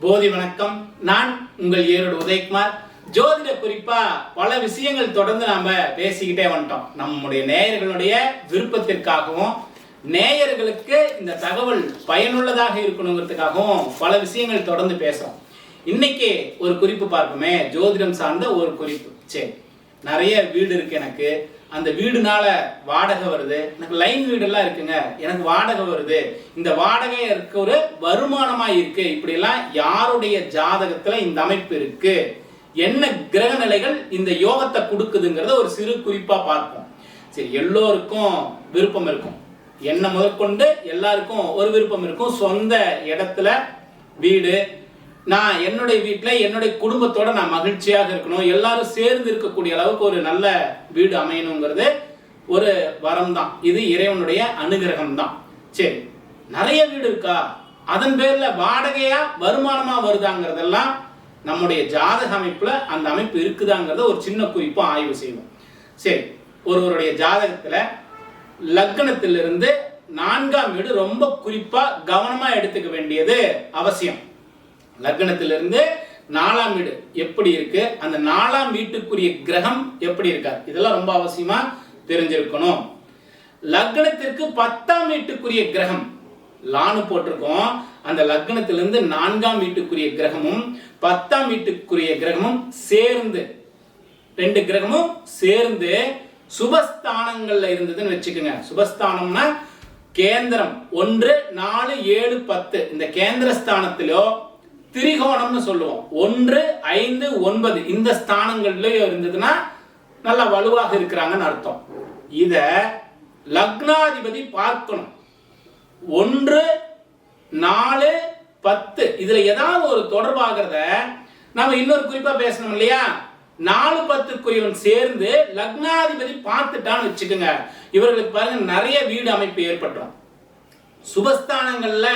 போதி வணக்கம். நான் உங்கள் ஏரோடு உதயகுமார். ஜோதிட குறிப்பா பல விஷயங்கள் தொடர்ந்து நாம பேசிக்கிட்டே வந்துட்டோம். நம்முடைய நேயர்களுடைய விருப்பத்திற்காகவும் நேயர்களுக்கு இந்த தகவல் பயனுள்ளதாக இருக்கணுங்கிறதுக்காகவும் பல விஷயங்கள் தொடர்ந்து பேசுறோம். இன்னைக்கு ஒரு குறிப்பு பார்ப்போமே. ஜோதிடம் சார்ந்த ஒரு குறிப்பு. சரி நிறைய வீடு இருக்கு எனக்கு. அந்த வீடுனால வாடகை வருது. எனக்கு லைன் வீடெல்லாம் இருக்குங்க. எனக்கு வாடகை வருது. இந்த வாடகை இருக்க ஒரு வருமானமா இருக்கு. இப்படியெல்லாம் யாருடைய ஜாதகத்துல இந்த அமைப்பு இருக்கு? என்ன கிரக நிலைகள் இந்த யோகத்தை கொடுக்குதுங்கிறத ஒரு சிறு குறிப்பா பார்ப்போம். சரி எல்லோருக்கும் விருப்பம் இருக்கும். என்ன முதற்கொண்டு எல்லாருக்கும் ஒரு விருப்பம் இருக்கும். சொந்த இடத்துல வீடு நான் என்னுடைய வீட்டில் என்னுடைய குடும்பத்தோட நான் மகிழ்ச்சியாக இருக்கணும். எல்லாரும் சேர்ந்து இருக்கக்கூடிய அளவுக்கு ஒரு நல்ல வீடு அமையணுங்கிறது ஒரு வரம் தான் இது இறைவனுடைய அனுகிரகம் தான் சரி நிறைய வீடு இருக்கா? அதன் பேர்ல வாடகையா வருமானமா வருதாங்கிறதெல்லாம் நம்முடைய ஜாதக அமைப்புல அந்த அமைப்பு இருக்குதாங்கிறத ஒரு சின்ன குறிப்பாக ஆய்வு செய்வோம். சரி ஒருவருடைய ஜாதகத்துல லக்னத்திலிருந்து நான்காம் வீடு ரொம்ப குறிப்பா கவனமா எடுத்துக்க வேண்டியது அவசியம். லக்னத்திலிருந்து நாலாம் வீடு எப்படி இருக்கு? அந்த நாலாம் வீட்டுக்குரிய கிரகம் எப்படி இருக்கார் இதெல்லாம் ரொம்ப அவசியமா தெரிஞ்சிருக்கணும். லக்னத்திற்கு பத்தாம் வீட்டுக்குரிய கிரகம். லானு போட்டிருக்கோம். அந்த லக்னத்திலிருந்து நான்காம் வீட்டுக்குரிய கிரகமும் பத்தாம் வீட்டுக்குரிய கிரகமும் சேர்ந்து ரெண்டு கிரகமும் சேர்ந்து சுபஸ்தானங்கள்ல இருந்ததுன்னு வச்சுக்கோங்க. சுபஸ்தானம்னா கேந்திரம். ஒன்று நாலு ஏழு பத்து. இந்த கேந்திர ஸ்தானத்திலோ திரிகோணம்னு சொல்லுவோம். ஒன்று ஐந்து ஒன்பது. இந்த ஸ்தானங்கள்ல இருந்ததுன்னா நல்லா வலுவாக இருக்கிறாங்கன்னு அர்த்தம். இத லக்னாதிபதி பார்க்கணும். ஒன்று நாலு பத்து. இதுல ஏதாவது ஒரு தொடர்பாகிறத நம்ம இன்னொரு குறிப்பா பேசணும் இல்லையா? நாலு பத்துக்குரியவன் சேர்ந்து லக்னாதிபதி பார்த்துட்டான்னு வச்சுக்கோங்க. இவர்களுக்கு பாருங்க நிறைய வீடு அமைப்பு ஏற்பட்டுரும். சுபஸ்தானங்கள்ல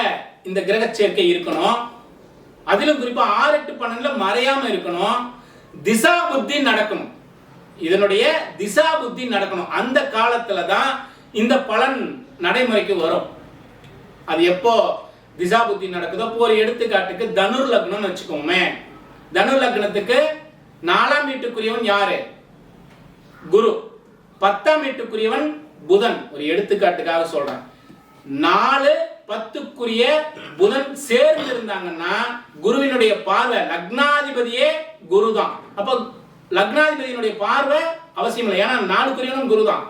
இந்த கிரக சேர்க்கை இருக்கணும். அதிலும் குறிப்பா ஆறு எட்டு பன்னெண்டுல மறையாம இருக்கணும். திசா புத்தி நடக்கணும். இதனுடைய திசா புத்தி நடக்கணும். அந்த காலத்துல தான் இந்த பலன் நடைமுறைக்கு வரும். அது எப்போ திசா புத்தி நடக்குதோ? இப்போ ஒரு எடுத்துக்காட்டுக்கு தனுர் லக்னம்னு வச்சுக்கோமே. தனுர் லக்னத்துக்கு நாலாம் வீட்டுக்குரியவன் யாரு? குரு. பத்தாம் வீட்டுக்குரியவன் புதன். ஒரு எடுத்துக்காட்டுக்காக சொல்றேன். நாலு பத்துக்குரிய புதன் சேர்ந்து இருந்தாங்கன்னா குருவினுடைய பார்வை லக்னாதிபதியே குரு தான் அப்ப லக்னாதிபதியினுடைய பார்வை அவசியம் இல்லை. ஏன்னா நாலுக்குரியவனும் குரு தான்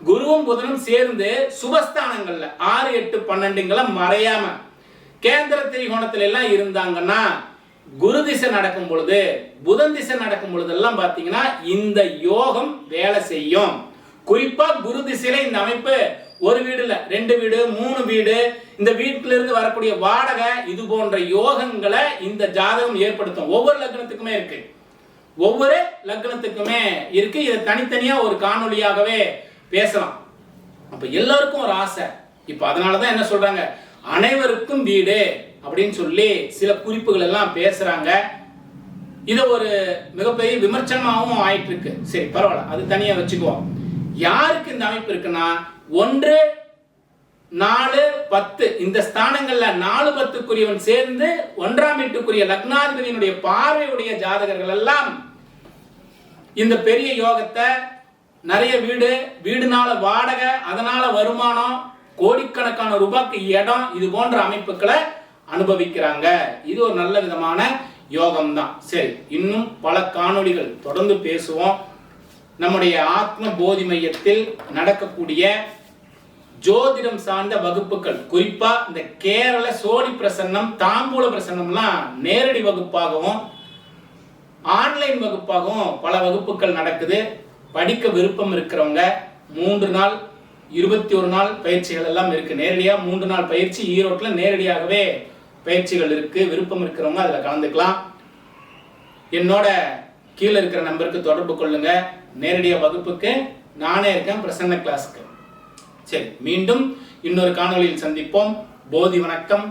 குருவும் புதனும் சேர்ந்து சுபஸ்தானங்கள்ல ஆறு எட்டு பன்னெண்டுங்களை மறையாம கேந்திர திரிகோணத்துல எல்லாம் இருந்தாங்கன்னா குரு திசை நடக்கும் பொழுது புதன் திசை நடக்கும் பொழுதெல்லாம் பாத்தீங்கன்னா இந்த யோகம் வேலை செய்யும். குறிப்பா குரு திசையில இந்த அமைப்பு ஒரு வீடு இல்லை ரெண்டு வீடு மூணு வீடு இந்த வீட்டுல இருந்து வரக்கூடிய வாடகை இது போன்ற யோகங்களை இந்த ஜாதகம் ஏற்படுத்தும். ஒவ்வொரு லக்னத்துக்குமே இருக்கு. ஒவ்வொரு லக்னத்துக்குமே இருக்கு. இதை தனித்தனியா ஒரு காணொலியாகவே பேசலாம். அப்ப எல்லாருக்கும் ஒரு ஆசை. இப்ப அதனாலதான் என்ன சொல்றாங்க? அனைவருக்கும் வீடு அப்படின்னு சொல்லி சில குறிப்புகள் எல்லாம் பேசுறாங்க. இதை ஒரு மிகப்பெரிய விமர்சனமாகவும் ஆயிட்டு இருக்கு சரி பரவாயில்ல. அது தனியா வச்சுக்குவோம். யாருக்கு இந்த அமைப்பு இருக்குன்னா ஒன்று நாலு பத்து. இந்த ஸ்தானங்கள்ல நாலு பத்துக்குரியவன் சேர்ந்து ஒன்றாம் வீட்டுக்குரிய லக்னாதிபதியினுடைய பார்வையுடைய ஜாதகர்கள் எல்லாம் இந்த பெரிய யோகத்தை நிறைய வீடு வீடுனால வாடகை அதனால வருமானம் கோடிக்கணக்கான ரூபாய்க்கு இடம் இது போன்ற அமைப்புகளை அனுபவிக்கிறாங்க. இது ஒரு நல்ல விதமான யோகம் தான் சரி இன்னும் பல காணொளிகள் தொடர்ந்து பேசுவோம். நம்முடைய ஆத்ம போதி மையத்தில் நடக்கக்கூடிய ஜோதிடம் சார்ந்த வகுப்புகள். குறிப்பா இந்த கேரள சோனி பிரசன்னம் தாம்பூல பிரசன்னம்லாம் நேரடி வகுப்பாகவும் ஆன்லைன் வகுப்பாகவும் பல வகுப்புகள் நடக்குது. படிக்க விருப்பம் இருக்கிறவங்க மூன்று நாள் இருபத்தி ஒரு நாள் பயிற்சிகள் எல்லாம் இருக்கு. நேரடியாக மூன்று நாள் பயிற்சி ஈரோட்டில் நேரடியாகவே பயிற்சிகள் இருக்கு. விருப்பம் இருக்கிறவங்க அதில் கலந்துக்கலாம். என்னோட கீழே இருக்கிற நம்பருக்கு தொடர்பு கொள்ளுங்க. நேரடியாக வகுப்புக்கு நானே இருக்கேன் பிரசன்ன கிளாஸுக்கு சரி மீண்டும் இன்னொரு காணொலியில் சந்திப்போம். போதி வணக்கம்.